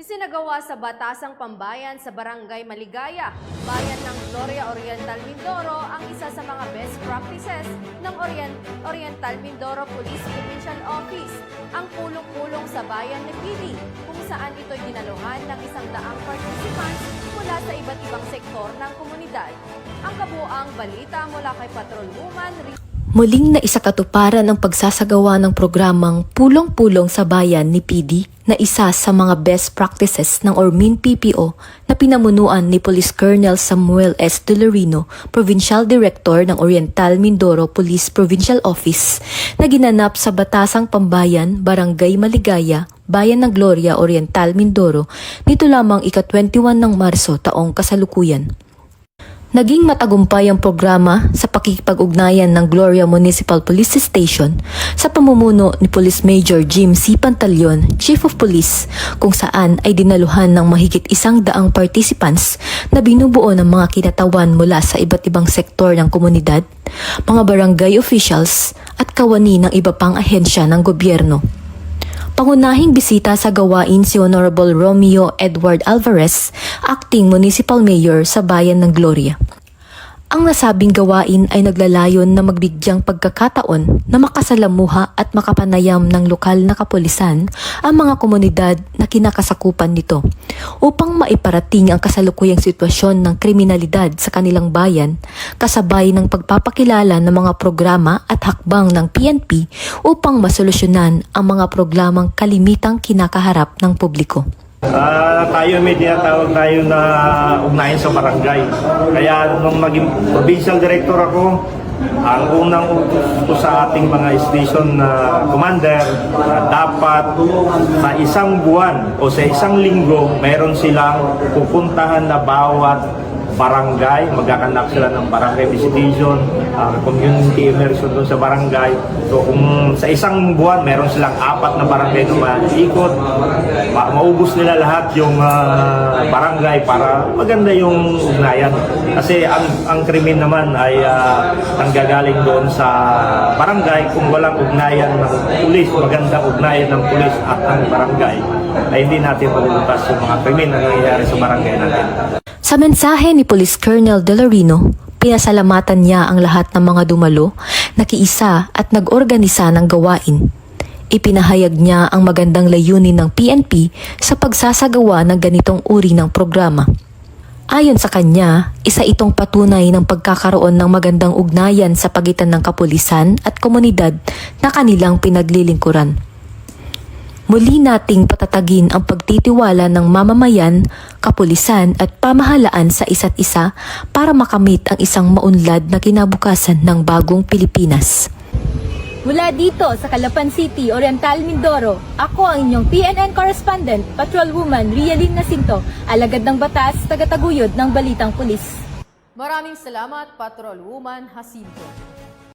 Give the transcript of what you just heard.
Isinagawa sa Batasang Pambayan sa Barangay Maligaya, bayan ng Gloria Oriental Mindoro ang isa sa mga best practices ng Orient Oriental Mindoro Police Provincial Office, ang pulong-pulong sa bayan ni PD, kung saan ito'y dinaluhan ng isang daang participants mula sa iba't ibang sektor ng komunidad. Ang kabuang balita mula kay Patrolwoman Rita Muling na isakatuparan ang pagsasagawa ng programang Pulong-Pulong sa Bayan ni PD na isa sa mga best practices ng Ormin PPO na pinamunuan ni Police Colonel Samuel S. Dolorino, Provincial Director ng Oriental Mindoro Police Provincial Office na ginanap sa Batasang Pambayan, Barangay Maligaya, Bayan ng Gloria, Oriental Mindoro nito lamang ika-21 ng Marso taong kasalukuyan. Naging matagumpay ang programa sa pakikipag-ugnayan ng Gloria Municipal Police Station sa pamumuno ni Police Major Jim C. Pantaleon, Chief of Police, kung saan ay dinaluhan ng mahigit isang daang participants na binubuo ng mga kinatawan mula sa iba't ibang sektor ng komunidad, mga barangay officials at kawani ng iba pang ahensya ng gobyerno. Pangunahing bisita sa gawain si Honorable Romeo Edward Alvarez, Acting Municipal Mayor sa Bayan ng Gloria. Ang nasabing gawain ay naglalayon na magbigyang pagkakataon na makasalamuha at makapanayam ng lokal na kapulisan ang mga komunidad kinakasakupan nito upang maiparating ang kasalukuyang sitwasyon ng kriminalidad sa kanilang bayan kasabay ng pagpapakilala ng mga programa at hakbang ng PNP upang masolusyonan ang mga programang kalimitang kinakaharap ng publiko. Ah, tayo may tinatawag tayo na ugnayan sa barangay. Kaya nung maging provincial director ako, ang unang utos ko sa ating mga station na commander na dapat sa isang buwan o sa isang linggo meron silang pupuntahan na bawat barangay, magkakandak sila ng barangay visitation, ah, community immersion doon sa barangay. So kung sa isang buwan, meron silang apat na barangay na maikot, ma- maubos nila lahat yung ah, barangay para maganda yung ugnayan. Kasi ang, ang krimen naman ay ah, nanggagaling doon sa barangay kung walang ugnayan ng pulis, magandang ugnayan ng pulis at ng barangay, ay hindi natin malulutas yung mga krimen na nangyayari sa barangay natin. Sa mensahe ni Police Colonel Delorino, pinasalamatan niya ang lahat ng mga dumalo, nakiisa at nag-organisa ng gawain. Ipinahayag niya ang magandang layunin ng PNP sa pagsasagawa ng ganitong uri ng programa. Ayon sa kanya, isa itong patunay ng pagkakaroon ng magandang ugnayan sa pagitan ng kapulisan at komunidad na kanilang pinaglilingkuran. Muli nating patatagin ang pagtitiwala ng mamamayan, kapulisan at pamahalaan sa isa't isa para makamit ang isang maunlad na kinabukasan ng bagong Pilipinas. Mula dito sa Calapan City, Oriental Mindoro, ako ang inyong PNN correspondent, Patrolwoman Rialyn Nasinto, alagad ng batas, tagataguyod ng Balitang Pulis. Maraming salamat, Patrolwoman Jacinto.